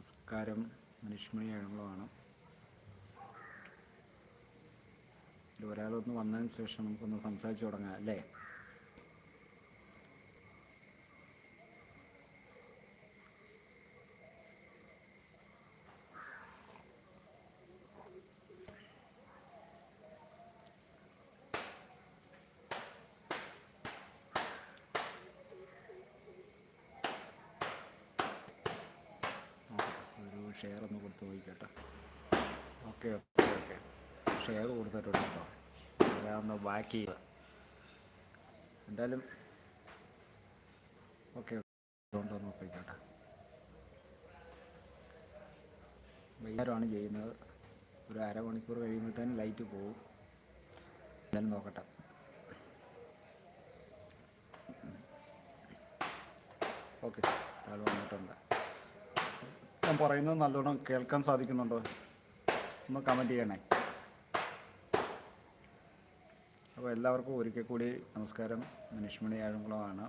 നമസ്കാരം മനുഷ്മണി എഴുമ്പളമാണ് ഒരാളൊന്ന് വന്നതിന് ശേഷം നമുക്കൊന്ന് സംസാരിച്ച് തുടങ്ങാം അല്ലേ നോക്കട്ടെ, ഒരു ഷെയർ ഒന്ന് കൊടുത്ത് നോക്കിക്കട്ടെ ഓക്കെ ഓക്കെ ഓക്കെ ഷെയർ കൊടുത്തിട്ടുണ്ട് കേട്ടോ. അതൊന്ന് ബാക്ക് എന്തായാലും ഓക്കെ ഉണ്ടോ നോക്കിക്കട്ടെ വൈകുന്നേരമാണ് ചെയ്യുന്നത്. ഒരു അരമണിക്കൂർ കഴിയുമ്പോഴത്തേനും ലൈറ്റ് പോകും. എന്തായാലും നോക്കട്ടെ. ഓക്കെ ഞാൻ പറയുന്നത് നല്ലോണം കേൾക്കാൻ സാധിക്കുന്നുണ്ടോ? ഒന്ന് കമന്റ് ചെയ്യണേ. അപ്പോൾ എല്ലാവർക്കും ഒരിക്കൽ കൂടി നമസ്കാരം. മനുഷ്മണി ആഴംകുളമാണ്.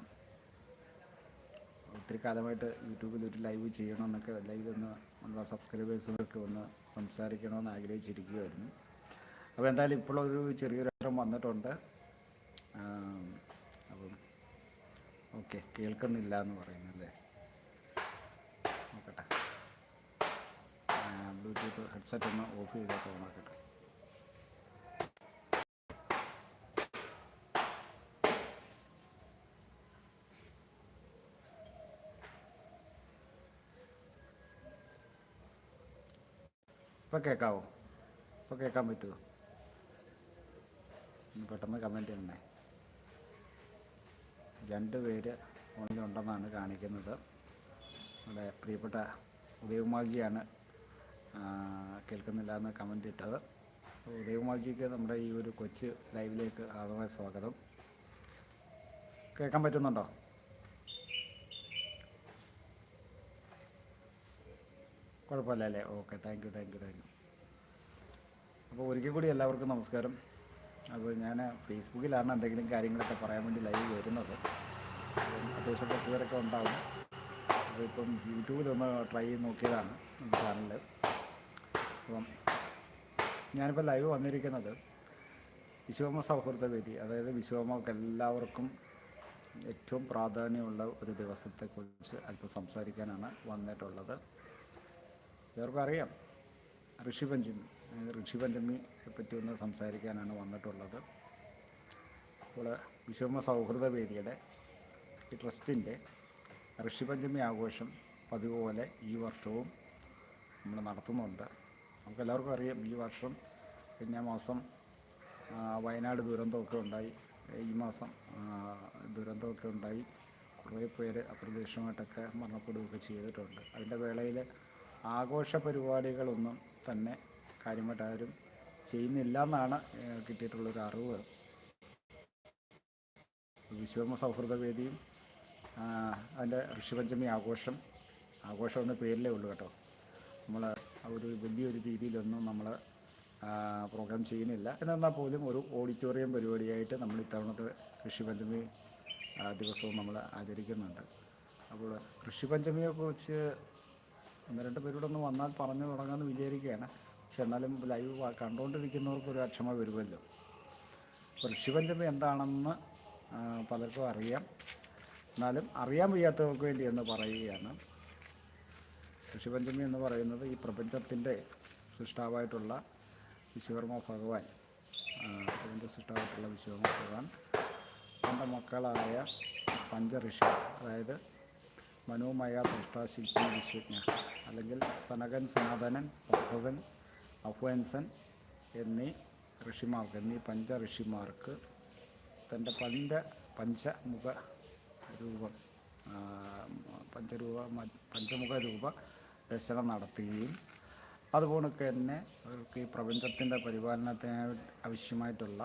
ഒത്തിരി കാലമായിട്ട് യൂട്യൂബിൽ ഒരു ലൈവ് ചെയ്യണമെന്നൊക്കെ അല്ലെങ്കിൽ ഒന്ന് നമ്മുടെ സബ്സ്ക്രൈബേഴ്സിനൊക്കെ ഒന്ന് സംസാരിക്കണമെന്ന് ആഗ്രഹിച്ചിരിക്കുകയായിരുന്നു. അപ്പോൾ എന്തായാലും ഇപ്പോഴൊരു ചെറിയൊരു ഇടം വന്നിട്ടുണ്ട്. അപ്പം ഓക്കെ കേൾക്കുന്നില്ല എന്ന് പറയുന്നല്ലേ നോക്കട്ടെ ബ്ലൂടൂത്ത് ഹെഡ്സെറ്റ് ഒന്ന് ഓഫ് ചെയ്തിട്ട് ഓണാക്കട്ടെ ഇപ്പോൾ കേൾക്കാവോ ഇപ്പോൾ കേൾക്കാൻ പറ്റുമോ ഒന്ന് പെട്ടെന്ന് കമന്റ് ചെയ്യണേ രണ്ട് പേര് ഉണ്ടെന്നാണ് കാണിക്കുന്നത്. നമ്മുടെ പ്രിയപ്പെട്ട ഉദയകുമാർജിയാണ് കേൾക്കുന്നില്ല എന്ന് കമന്റ് ഇട്ടത്. ഉദയകുമാർജിക്ക് നമ്മുടെ ഈ ഒരു കൊച്ചു ലൈവിലേക്ക് ആദ്യമായ സ്വാഗതം. കേൾക്കാൻ പറ്റുന്നുണ്ടോ? കുഴപ്പമില്ല അല്ലേ okay thank you thank you thank you അപ്പോൾ ഒരിക്കൽ കൂടി എല്ലാവർക്കും നമസ്കാരം. അപ്പോൾ ഞാൻ ഫേസ്ബുക്കിലാണ് എന്തെങ്കിലും കാര്യങ്ങളൊക്കെ പറയാൻ വേണ്ടി ലൈവ് വരുന്നത്. അത്യാവശ്യം കുറച്ച് പേരൊക്കെ ഉണ്ടാവും. അപ്പോൾ ഇപ്പം യൂട്യൂബിലൊന്ന് ട്രൈ ചെയ്ത് നോക്കിയതാണ് ചാനലിൽ അപ്പം ഞാനിപ്പോൾ ലൈവ് വന്നിരിക്കുന്നത് വിശ്വമ സൗഹൃദ വേദി അതായത് വിശ്വകർമ്മക്ക് എല്ലാവർക്കും ഏറ്റവും പ്രാധാന്യമുള്ള ഒരു ദിവസത്തെക്കുറിച്ച് അല്പം സംസാരിക്കാനാണ് വന്നിട്ടുള്ളത്. എല്ലാവർക്കും അറിയാം ഋഷിപഞ്ചമി ഋഷിപഞ്ചമിയെ പറ്റി ഒന്ന് സംസാരിക്കാനാണ് വന്നിട്ടുള്ളത്. അപ്പോൾ വിശ്വമ സൗഹൃദ വേദിയുടെ ഈ ട്രസ്റ്റിന്റെ ഋഷിപഞ്ചമി ആഘോഷം പതിവ് പോലെ ഈ വർഷവും നമ്മൾ നടത്തുന്നുണ്ട്. നമുക്ക് എല്ലാവർക്കും അറിയാം ഈ വർഷം കഴിഞ്ഞ മാസം വയനാട് ദുരന്തമൊക്കെ ഉണ്ടായി. ഈ മാസം ദുരന്തമൊക്കെ ഉണ്ടായി. കുറേ പേര് അപ്രതീക്ഷിതമായിട്ടൊക്കെ മരണപ്പെടുകയൊക്കെ ചെയ്തിട്ടുണ്ട്. അതിന്റെ വേളയിൽ ആഘോഷ പരിപാടികളൊന്നും തന്നെ കാര്യമായിട്ട് ആരും ചെയ്യുന്നില്ല എന്നാണ് കിട്ടിയിട്ടുള്ളൊരു അറിവ്. വിശ്വകർമ്മ സൗഹൃദ വേദിയും അതിന്റെ ഋഷിപഞ്ചമി ആഘോഷം ആഘോഷം എന്ന പേരിലേ ഉള്ളൂ കേട്ടോ. നമ്മൾ ഒരു വലിയൊരു രീതിയിലൊന്നും നമ്മൾ പ്രോഗ്രാം ചെയ്യുന്നില്ല. എന്നാൽ പോലും ഒരു ഓഡിറ്റോറിയം പരിപാടിയായിട്ട് നമ്മൾ ഇത്തവണത്തെ ഋഷിപഞ്ചമി പഞ്ചമി ദിവസവും നമ്മൾ ആചരിക്കുന്നുണ്ട്. അപ്പോൾ ഋഷിപഞ്ചമിയെക്കുറിച്ച് ഒന്ന് രണ്ട് പേരോട് ഒന്ന് വന്നാൽ പറഞ്ഞു തുടങ്ങാമെന്ന് വിചാരിക്കുകയാണ്. പക്ഷെ എന്നാലും ലൈവ് കണ്ടുകൊണ്ടിരിക്കുന്നവർക്ക് ഒരു അക്ഷമ വരുമല്ലോ. അപ്പോൾ ഋഷിപഞ്ചമി എന്താണെന്ന് പലർക്കും അറിയാം. എന്നാലും അറിയാൻ വയ്യാത്തവർക്ക് വേണ്ടി എന്ന് പറയുകയാണ്. ഋഷിപഞ്ചമി എന്ന് പറയുന്നത് ഈ പ്രപഞ്ചത്തിന്റെ സൃഷ്ടാവായിട്ടുള്ള വിശ്വകർമ്മ ഭഗവാൻ അതിന്റെ സൃഷ്ടാവായിട്ടുള്ള വിശ്വകർമ്മ ഭഗവാൻ തന്റെ മക്കളായ പഞ്ചഋഷി അതായത് മനോമയ ദൃഷ്ടാശില്പി വിശ്വജ്ഞ അല്ലെങ്കിൽ സനകൻ സനാതനൻ പ്രസവൻ അഹ്വൻസൻ എന്നീ ഋഷിമാർക്ക് എന്നീ പഞ്ച ഋഷിമാർക്ക് തന്റെ പഞ്ച പഞ്ചമുഖ രൂപം പഞ്ചരൂപ പഞ്ചമുഖ രൂപ ദർശനം നടത്തുകയും അതുപോലൊക്കെ തന്നെ അവർക്ക് ഈ പ്രപഞ്ചത്തിന്റെ പരിപാലനത്തിന് ആവശ്യമായിട്ടുള്ള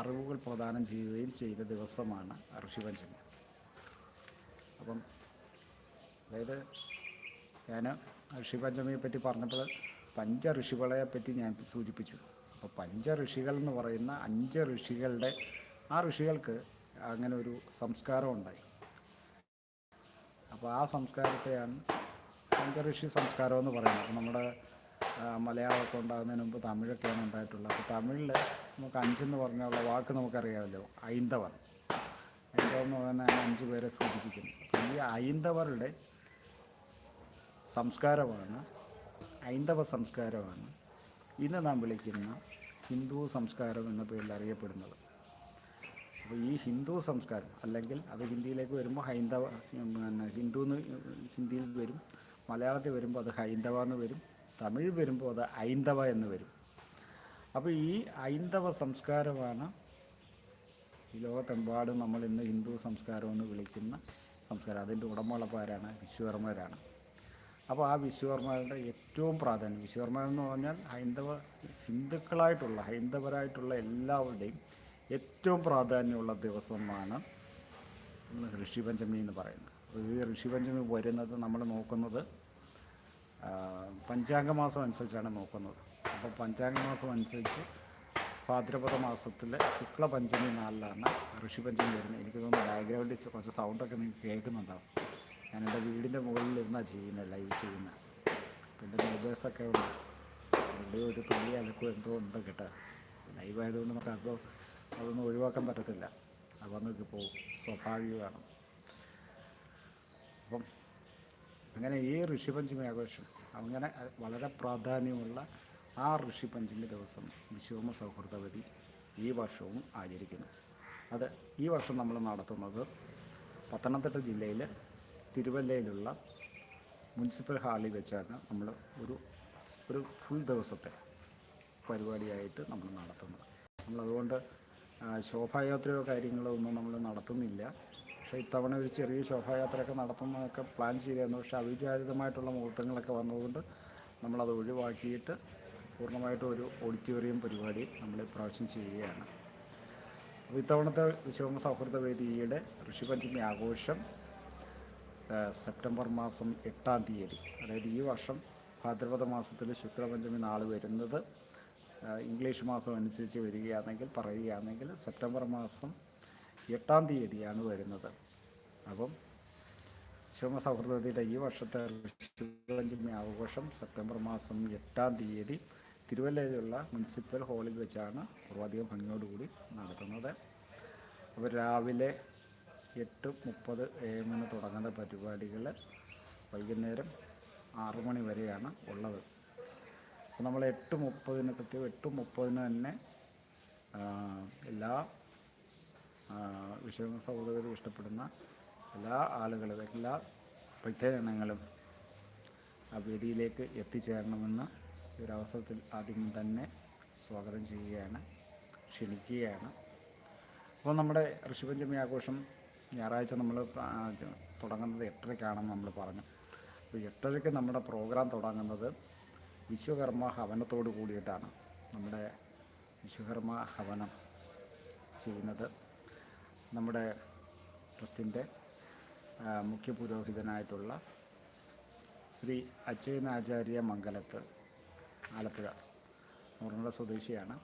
അറിവുകൾ പ്രദാനം ചെയ്യുകയും ചെയ്ത ദിവസമാണ് ഋഷിപഞ്ചമി. അപ്പം അതായത് ഞാൻ ഋഷിപഞ്ചമിയെ പറ്റി പറഞ്ഞപ്പോൾ പഞ്ച ഋഷികളെ പറ്റി ഞാൻ സൂചിപ്പിച്ചു. അപ്പോൾ പഞ്ച ഋഷികൾ എന്ന് പറയുന്ന അഞ്ച് ഋഷികളുടെ ആ ഋഷികൾക്ക് അങ്ങനെ ഒരു സംസ്കാരം ഉണ്ടായി. അപ്പോൾ ആ സംസ്കാരത്തെയാണ് പഞ്ചഋഷി സംസ്കാരം എന്ന് പറയുന്നത്. നമ്മുടെ മലയാളമൊക്കെ ഉണ്ടാകുന്നതിന് മുമ്പ് തമിഴൊക്കെയാണ് ഉണ്ടായിട്ടുള്ളത്. അപ്പോൾ തമിഴിൽ നമുക്ക് അഞ്ചെന്ന് പറഞ്ഞുള്ള വാക്ക് നമുക്കറിയാമല്ലോ ഐന്ദവർ ഐന്ദവർ എന്ന് പറയുന്ന അഞ്ച് പേരെ സൂചിപ്പിക്കുന്നു. ഈ ഐന്ദവരുടെ സംസ്കാരമാണ് ഐന്ദവ സംസ്കാരമാണ് ഇന്ന് നാം വിളിക്കുന്ന ഹിന്ദു സംസ്കാരം എന്ന പേരിൽ അറിയപ്പെടുന്നത്. അപ്പോൾ ഈ ഹിന്ദു സംസ്കാരം അല്ലെങ്കിൽ അത് ഹിന്ദിയിലേക്ക് വരുമ്പോൾ ഹൈന്ദവ പിന്നെ ഹിന്ദു എന്ന് ഹിന്ദിയിൽ വരും മലയാളത്തിൽ വരുമ്പോൾ അത് ഹൈന്ദവ എന്ന് വരും തമിഴ് വരുമ്പോൾ അത് ഐന്ദവ എന്ന് വരും. അപ്പോൾ ഈ ഐന്ദവ സംസ്കാരമാണ് ഈ ലോകത്തെമ്പാടും നമ്മൾ ഇന്ന് ഹിന്ദു സംസ്കാരം എന്ന് വിളിക്കുന്ന സംസ്കാരം. അതിന്റെ ഉടമകളപ്പാരാണ് വിശ്വകർമ്മരാണ്. അപ്പോൾ ആ വിശ്വകർമ്മരുടെ ഏറ്റവും പ്രാധാന്യം വിശ്വകർമ്മ എന്ന് പറഞ്ഞാൽ ഹൈന്ദവ ഹിന്ദുക്കളായിട്ടുള്ള ഹൈന്ദവരായിട്ടുള്ള എല്ലാവരുടെയും ഏറ്റവും പ്രാധാന്യമുള്ള ദിവസമാണ് ഋഷിപഞ്ചമി എന്ന് പറയുന്നത്. ഈ ഋഷിപഞ്ചമി വരുന്നത് നമ്മൾ നോക്കുന്നത് പഞ്ചാംഗമാസം പഞ്ചാംഗ മാസം അനുസരിച്ചാണ് നോക്കുന്നത്. അപ്പോൾ പഞ്ചാംഗ മാസം അനുസരിച്ച് ഭാദ്രപദ മാസത്തിലെ ശുക്ലപഞ്ചമി നാളിലാണ് ഋഷിപഞ്ചമി വരുന്നത്. എനിക്ക് തോന്നുന്നു ബാക്ക്ഗ്രൗണ്ടിൽ കുറച്ച് സൗണ്ടൊക്കെ നിങ്ങൾക്ക് കേൾക്കുന്നുണ്ടാവും. ഞാൻ എന്റെ വീടിന്റെ മുകളിലിരുന്നാണ് ചെയ്യുന്നത് ലൈവ് ചെയ്യുന്നത്. പിന്നെ നെയ്ബേഴ്സൊക്കെ ഉണ്ട്. വലിയ ഒരു തുള്ളി അലക്കും എന്തോ ഉണ്ട് കേട്ടോ. ലൈവ് ആയതുകൊണ്ട് നമുക്ക് അപ്പോൾ അതൊന്നും ഒഴിവാക്കാൻ പറ്റത്തില്ല. അപ്പോൾ നമുക്ക് പോകും സ്വാഭാവികമാണ്. അപ്പം അങ്ങനെ ഈ ഋഷിപഞ്ചമി ആഘോഷം അങ്ങനെ വളരെ പ്രാധാന്യമുള്ള ആ ഋഷിപഞ്ചമി ദിവസം വിശ്വകർമ്മ സൗഹൃദവതി ഈ വർഷവും ആചരിക്കുന്നു. അത് ഈ വർഷം നമ്മൾ നടത്തുന്നത് പത്തനംതിട്ട ജില്ലയിൽ തിരുവല്ലയിലുള്ള മുനിസിപ്പൽ ഹാളിൽ വെച്ചാണ് നമ്മൾ ഒരു ഒരു ഫുൾ ദിവസത്തെ പരിപാടിയായിട്ട് നമ്മൾ നടത്തുന്നത്. നമ്മളതുകൊണ്ട് ശോഭായാത്രയോ കാര്യങ്ങളോ ഒന്നും നമ്മൾ നടത്തുന്നില്ല. പക്ഷേ ഇത്തവണ ഒരു ചെറിയ ശോഭായാത്രയൊക്കെ നടത്തുന്നതൊക്കെ പ്ലാൻ ചെയ്തിരുന്നു. പക്ഷേ അവിചാരിതമായിട്ടുള്ള മുഹൂർത്തങ്ങളൊക്കെ വന്നതുകൊണ്ട് നമ്മളത് ഒഴിവാക്കിയിട്ട് പൂർണമായിട്ടും ഒരു ഓഡിറ്റോറിയം പരിപാടി നമ്മൾ ഇപ്രാവശ്യം ചെയ്യുകയാണ്. അപ്പോൾ ഇത്തവണത്തെ വിശ്വകർമ്മ സൗഹൃദ വേദിയുടെ ഋഷിപഞ്ചമി ആഘോഷം സെപ്റ്റംബർ മാസം എട്ടാം തീയതി അതായത് ഈ വർഷം ഭാദ്രപദ മാസത്തിൽ ശുക്രപഞ്ചമി നാൾ വരുന്നത് ഇംഗ്ലീഷ് മാസം അനുസരിച്ച് വരികയാണെങ്കിൽ പറയുകയാണെങ്കിൽ സെപ്റ്റംബർ മാസം എട്ടാം തീയതിയാണ് വരുന്നത്. അപ്പം ശിവമ സൗഹൃദത്തിന്റെ ഈ വർഷത്തെ ഋഷിപഞ്ചമി ആഘോഷം സെപ്റ്റംബർ മാസം എട്ടാം തീയതി തിരുവല്ലയിലുള്ള മുനിസിപ്പൽ ഹാളിൽ വെച്ചാണ് പൂർവാധികം ഭംഗിയോടുകൂടി നടത്തുന്നത്. അപ്പോൾ രാവിലെ എട്ട് മുപ്പത് എ എമ്മിന് തുടങ്ങുന്ന പരിപാടികൾ വൈകുന്നേരം ആറു മണി വരെയാണ് ഉള്ളത്. അപ്പോൾ നമ്മൾ എട്ട് മുപ്പതിന് കൃത്യം എട്ട് മുപ്പതിന് തന്നെ എല്ലാ വിഷയ സൗഹൃദം ഇഷ്ടപ്പെടുന്ന എല്ലാ ആളുകളും എല്ലാ ഭക്തജനങ്ങളും ആ വേദിയിലേക്ക് എത്തിച്ചേരണമെന്ന് ഈ ഒരു അവസരത്തിൽ ആദ്യം തന്നെ സ്വാഗതം ചെയ്യുകയാണ് ക്ഷണിക്കുകയാണ്. അപ്പോൾ നമ്മുടെ ഋഷിപഞ്ചമി ആഘോഷം ഞായറാഴ്ച നമ്മൾ തുടങ്ങുന്നത് എട്ടരയ്ക്കാണെന്ന് നമ്മൾ പറഞ്ഞു. അപ്പോൾ എട്ടരയ്ക്ക് നമ്മുടെ പ്രോഗ്രാം തുടങ്ങുന്നത് വിശ്വകർമ്മ ഹവനത്തോട് കൂടിയിട്ടാണ്. നമ്മുടെ വിശ്വകർമ്മ ഹവനം ചെയ്യുന്നത്. നമ്മുടെ ട്രസ്റ്റിന്റെ മുഖ്യ പുരോഹിതനായിട്ടുള്ള ശ്രീ അച്യുതനാചാര്യ മംഗലത്ത് ആലപ്പുഴ മുറങ്ങുള്ള സ്വദേശിയാണ്.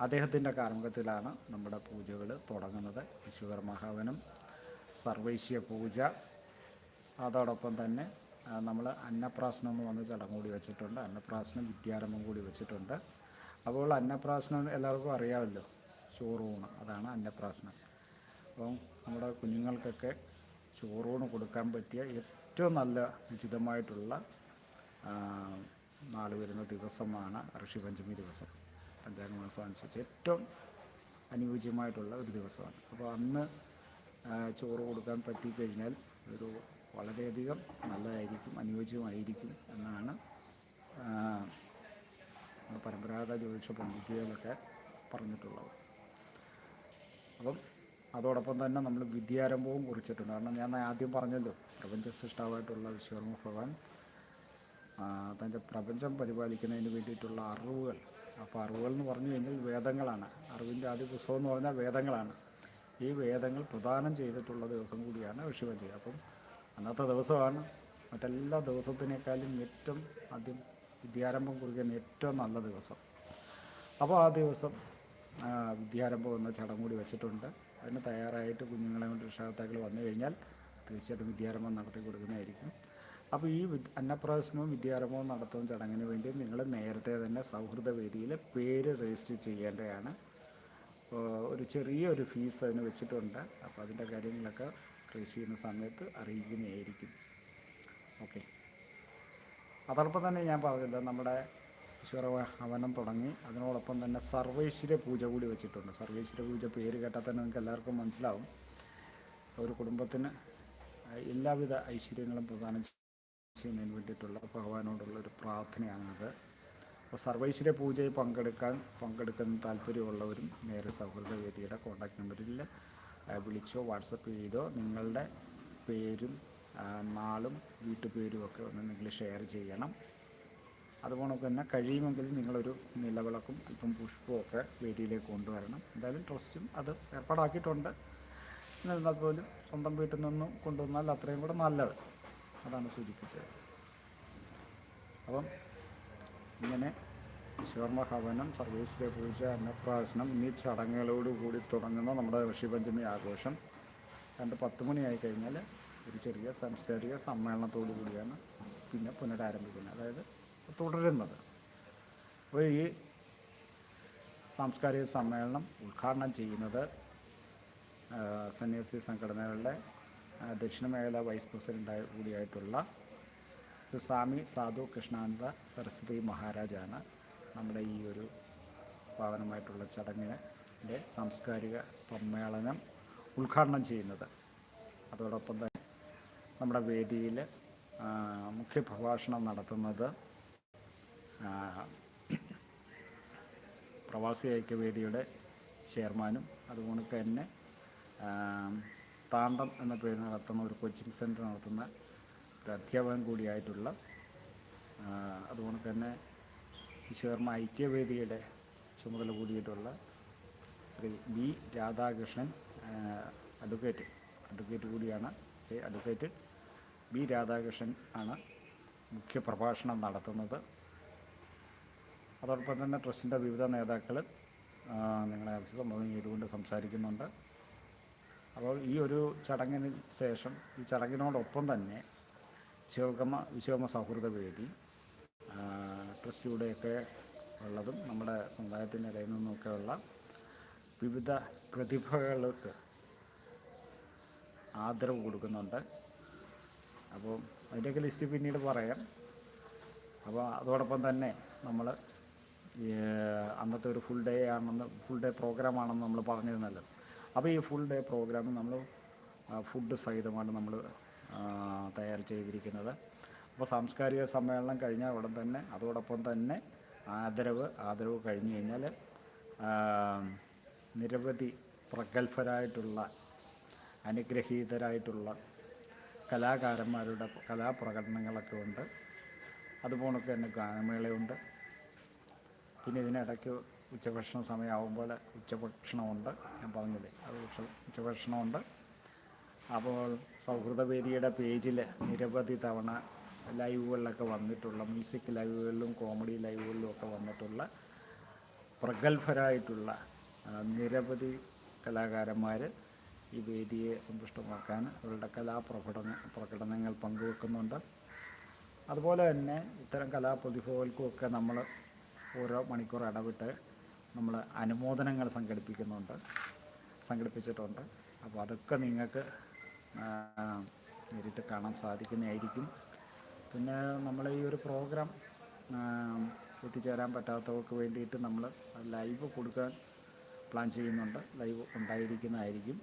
അദ്ദേഹത്തിന്റെ കാർമ്മികത്തിലാണ് നമ്മുടെ പൂജകൾ തുടങ്ങുന്നത്. വിശ്വകർമ്മ മഹാവനം സർവൈശ്യ പൂജ അതോടൊപ്പം തന്നെ നമ്മൾ അന്നപ്രാസനം എന്ന് പറഞ്ഞ ചടങ്ങ് കൂടി വെച്ചിട്ടുണ്ട്. അന്നപ്രാസനം വിദ്യാരംഭം കൂടി വെച്ചിട്ടുണ്ട്. അപ്പോൾ അന്നപ്രാസനം എല്ലാവർക്കും അറിയാമല്ലോ. ചോറൂണ് അതാണ് അന്നപ്രാസനം അപ്പം നമ്മുടെ കുഞ്ഞുങ്ങൾക്കൊക്കെ ചോറൂണ് കൊടുക്കാൻ പറ്റിയ ഏറ്റവും നല്ല ഉചിതമായിട്ടുള്ള നാൾ വരുന്ന ദിവസമാണ് ഋഷിപഞ്ചമി ദിവസം. പഞ്ചാംഗ മാസം അനുസരിച്ച് ഏറ്റവും അനുയോജ്യമായിട്ടുള്ള ഒരു ദിവസമാണ്. അപ്പോൾ അന്ന് ചോറ് കൊടുക്കാൻ പറ്റിക്കഴിഞ്ഞാൽ ഒരു വളരെയധികം നല്ലതായിരിക്കും അനുയോജ്യമായിരിക്കും എന്നാണ് പരമ്പരാഗത ജ്യോതിഷ പണ്ഡിതികളൊക്കെ പറഞ്ഞിട്ടുള്ളത്. അപ്പം അതോടൊപ്പം തന്നെ നമ്മൾ വിദ്യാരംഭവും കുറിച്ചിട്ടുണ്ട്. കാരണം ഞാൻ ആദ്യം പറഞ്ഞല്ലോ പ്രപഞ്ച സൃഷ്ടാവായിട്ടുള്ള വിശ്വകർമ്മ ഭഗവാൻ തന്റെ പ്രപഞ്ചം പരിപാലിക്കുന്നതിന് വേണ്ടിയിട്ടുള്ള അറിവുകൾ. അപ്പോൾ അറിവുകൾ എന്ന് പറഞ്ഞു കഴിഞ്ഞാൽ വേദങ്ങളാണ്. അറിവിന്റെ ആദ്യ പുസ്തകം എന്ന് പറഞ്ഞാൽ വേദങ്ങളാണ്. ഈ വേദങ്ങൾ പ്രദാനം ചെയ്തിട്ടുള്ള ദിവസം കൂടിയാണ് ഋഷിപഞ്ചി അപ്പം അന്നത്തെ ദിവസമാണ് മറ്റെല്ലാ ദിവസത്തിനേക്കാളും ഏറ്റവും ആദ്യം വിദ്യാരംഭം കുറിക്കുന്ന ഏറ്റവും നല്ല ദിവസം. അപ്പോൾ ആ ദിവസം വിദ്യാരംഭം എന്ന ചടങ്ങ് കൂടി വെച്ചിട്ടുണ്ട്. അതിന് തയ്യാറായിട്ട് കുഞ്ഞുങ്ങളെ കൊണ്ട് രക്ഷാകർത്താക്കൾ വന്നു കഴിഞ്ഞാൽ തീർച്ചയായിട്ടും വിദ്യാരംഭം നടത്തി കൊടുക്കുന്നതായിരിക്കും. അപ്പോൾ ഈ അന്നപ്രാശനവും വിദ്യാരംഭവും നടത്തുന്ന ചടങ്ങിന് വേണ്ടി നിങ്ങൾ നേരത്തെ തന്നെ സൗഹൃദ വേദിയിൽ പേര് രജിസ്റ്റർ ചെയ്യേണ്ടതാണ്. ഒരു ചെറിയൊരു ഫീസ് അതിന് വെച്ചിട്ടുണ്ട്. അപ്പോൾ അതിന്റെ കാര്യങ്ങളൊക്കെ രജിസ്റ്റർ ചെയ്യുന്ന സമയത്ത് അറിയിക്കുന്നതായിരിക്കും. ഓക്കെ. അതോടൊപ്പം തന്നെ ഞാൻ പറഞ്ഞില്ല നമ്മുടെ ഈശ്വര തുടങ്ങി. അതിനോടൊപ്പം തന്നെ സർവേശ്വര പൂജ കൂടി വെച്ചിട്ടുണ്ട്. സർവേശ്വര പൂജ പേര് കേട്ടാൽ തന്നെ നിങ്ങൾക്ക് എല്ലാവർക്കും മനസ്സിലാവും. ഒരു കുടുംബത്തിന് എല്ലാവിധ ഐശ്വര്യങ്ങളും പ്രദാനം ചെയ്യുന്നതിന് വേണ്ടിയിട്ടുള്ള ഭഗവാനോടുള്ള ഒരു പ്രാർത്ഥനയാണത്. അപ്പോൾ സർവൈശ്വര്യ പൂജയിൽ പങ്കെടുക്കാൻ പങ്കെടുക്കുന്ന താല്പര്യമുള്ളവരും നേരെ സൗഹൃദ വേദിയുടെ കോൺടാക്ട് നമ്പറിൽ വിളിച്ചോ വാട്സപ്പ് ചെയ്തോ നിങ്ങളുടെ പേരും നാളും വീട്ടുപേരും ഒക്കെ ഒന്ന് നിങ്ങൾ ഷെയർ ചെയ്യണം. അതുപോലെ തന്നെ കഴിയുമെങ്കിൽ നിങ്ങളൊരു നിലവിളക്കും അല്പം പുഷ്പവും ഒക്കെ വേദിയിലേക്ക് കൊണ്ടുവരണം. എന്തായാലും ട്രസ്റ്റും അത് ഏർപ്പാടാക്കിയിട്ടുണ്ട്. എന്നിരുന്നാൽ പോലും സ്വന്തം വീട്ടിൽ നിന്നും കൊണ്ടുവന്നാൽ അത്രയും കൂടെ നല്ലത്. അതാണ് സൂചിപ്പിച്ചത്. അപ്പം ഇങ്ങനെ വിശ്വകർമ്മ ഹവനം സർവീസിലെ പൂജ അന്നപ്രാശനം എന്നീ ചടങ്ങുകളോടുകൂടി തുടങ്ങുന്ന നമ്മുടെ ഋഷിപഞ്ചമി ആഘോഷം രണ്ട് പത്ത് മണിയായി കഴിഞ്ഞാൽ ഒരു ചെറിയ സാംസ്കാരിക സമ്മേളനത്തോടു കൂടിയാണ് പിന്നെ പുനരാരംഭിക്കുന്നത്. അതായത് തുടരുന്നത്. അപ്പോൾ ഈ സാംസ്കാരിക സമ്മേളനം ഉദ്ഘാടനം ചെയ്യുന്നത് സന്യാസി സംഘടനകളുടെ ദക്ഷിണമേഖല ദക്ഷിണ മേഖല വൈസ് പ്രസിഡന്റായ കൂടിയായിട്ടുള്ള ശ്രീ സ്വാമി സാധു കൃഷ്ണാനന്ദ സരസ്വതി മഹാരാജാണ് നമ്മുടെ ഈ ഒരു പാവനമായിട്ടുള്ള ചടങ്ങിന്റെ സാംസ്കാരിക സമ്മേളനം ഉദ്ഘാടനം ചെയ്യുന്നത്. അതോടൊപ്പം തന്നെ നമ്മുടെ വേദിയിൽ മുഖ്യപ്രഭാഷണം മുഖ്യ പ്രഭാഷണം നടത്തുന്നത് പ്രവാസി ഐക്യവേദിയുടെ ചെയർമാനും അതുകൊണ്ട് തന്നെ താണ്ടം എന്ന പേര് നടത്തുന്ന ഒരു കോച്ചിങ് സെന്റർ നടത്തുന്ന ഒരു അധ്യാപകൻ കൂടിയായിട്ടുള്ള അതുകൊണ്ട് തന്നെ വിശ്വകർമ്മ ഐക്യവേദിയുടെ ചുമതല കൂടിയിട്ടുള്ള Shri B Radhakrishnan advocate advocate കൂടിയാണ് അഡ്വക്കേറ്റ് ബി രാധാകൃഷ്ണൻ ആണ് മുഖ്യ പ്രഭാഷണം നടത്തുന്നത്. അതോടൊപ്പം തന്നെ ട്രസ്റ്റിന്റെ വിവിധ നേതാക്കൾ നിങ്ങളെ അഭിസംബോധന ചെയ്തുകൊണ്ട് സംസാരിക്കുന്നുണ്ട്. അപ്പോൾ ഈ ഒരു ചടങ്ങിന് ശേഷം ഈ ചടങ്ങിനോടൊപ്പം തന്നെ വിശ്വകർമ്മ വിശ്വകർമ്മ സൗഹൃദ വേദി ട്രസ്റ്റിലൂടെയൊക്കെ ഉള്ളതും നമ്മുടെ സമുദായത്തിന്റെ ഇടയിൽ നിന്നൊക്കെയുള്ള വിവിധ പ്രതിഭകൾക്ക് ആദരവ് കൊടുക്കുന്നുണ്ട്. അപ്പോൾ അതിന്റെയൊക്കെ ലിസ്റ്റ് പിന്നീട് പറയാം. അപ്പോൾ അതോടൊപ്പം തന്നെ നമ്മൾ അന്നത്തെ ഒരു ഫുൾ ഡേ ആണെന്ന് ഫുൾ ഡേ പ്രോഗ്രാം ആണെന്ന് നമ്മൾ പറഞ്ഞിരുന്നല്ലോ. അപ്പോൾ ഈ ഫുൾ ഡേ പ്രോഗ്രാം നമ്മൾ ഫുഡ് സഹിതമാണ് നമ്മൾ തയ്യാർ ചെയ്തിരിക്കുന്നത്. അപ്പോൾ സാംസ്കാരിക സമ്മേളനം കഴിഞ്ഞാൽ ഉടൻ തന്നെ അതോടൊപ്പം തന്നെ ആദരവ് ആദരവ് കഴിഞ്ഞ് കഴിഞ്ഞാൽ നിരവധി പ്രഗത്ഭരായിട്ടുള്ള അനുഗ്രഹീതരായിട്ടുള്ള കലാകാരന്മാരുടെ കലാപ്രകടനങ്ങളൊക്കെ ഉണ്ട്. അതുപോലെ തന്നെ ഗാനമേളയുണ്ട്. പിന്നെ ഇതിനിടയ്ക്ക് ഉച്ചഭക്ഷണ സമയമാകുമ്പോൾ ഉച്ചഭക്ഷണമുണ്ട്. ഞാൻ പറഞ്ഞില്ലേ അത് ഉച്ച ഉച്ചഭക്ഷണമുണ്ട്. അപ്പോൾ സൗഹൃദവേദിയുടെ പേജിൽ നിരവധി തവണ ലൈവുകളിലൊക്കെ വന്നിട്ടുള്ള മ്യൂസിക് ലൈവുകളിലും കോമഡി ലൈവുകളിലും ഒക്കെ വന്നിട്ടുള്ള പ്രഗത്ഭരായിട്ടുള്ള നിരവധി കലാകാരന്മാർ ഈ വേദിയെ സന്തുഷ്ടമാക്കാൻ അവരുടെ കലാപ്രകടന പ്രകടനങ്ങൾ പങ്കുവെക്കുന്നുണ്ട്. അതുപോലെ തന്നെ ഇത്തരം കലാപ്രതിഭകൾക്കുമൊക്കെ നമ്മൾ ഓരോ മണിക്കൂർ ഇടവിട്ട് നമ്മൾ അനുമോദനങ്ങൾ സംഘടിപ്പിക്കുന്നുണ്ട് സംഘടിപ്പിച്ചിട്ടുണ്ട്. അപ്പോൾ അതൊക്കെ നിങ്ങൾക്ക് നേരിട്ട് കാണാൻ സാധിക്കുന്നതായിരിക്കും. പിന്നെ നമ്മൾ ഈ ഒരു പ്രോഗ്രാം എത്തിച്ചേരാൻ പറ്റാത്തവർക്ക് വേണ്ടിയിട്ട് നമ്മൾ ലൈവ് കൊടുക്കാൻ പ്ലാൻ ചെയ്യുന്നുണ്ട്. ലൈവ് ഉണ്ടായിരിക്കുന്നതായിരിക്കും.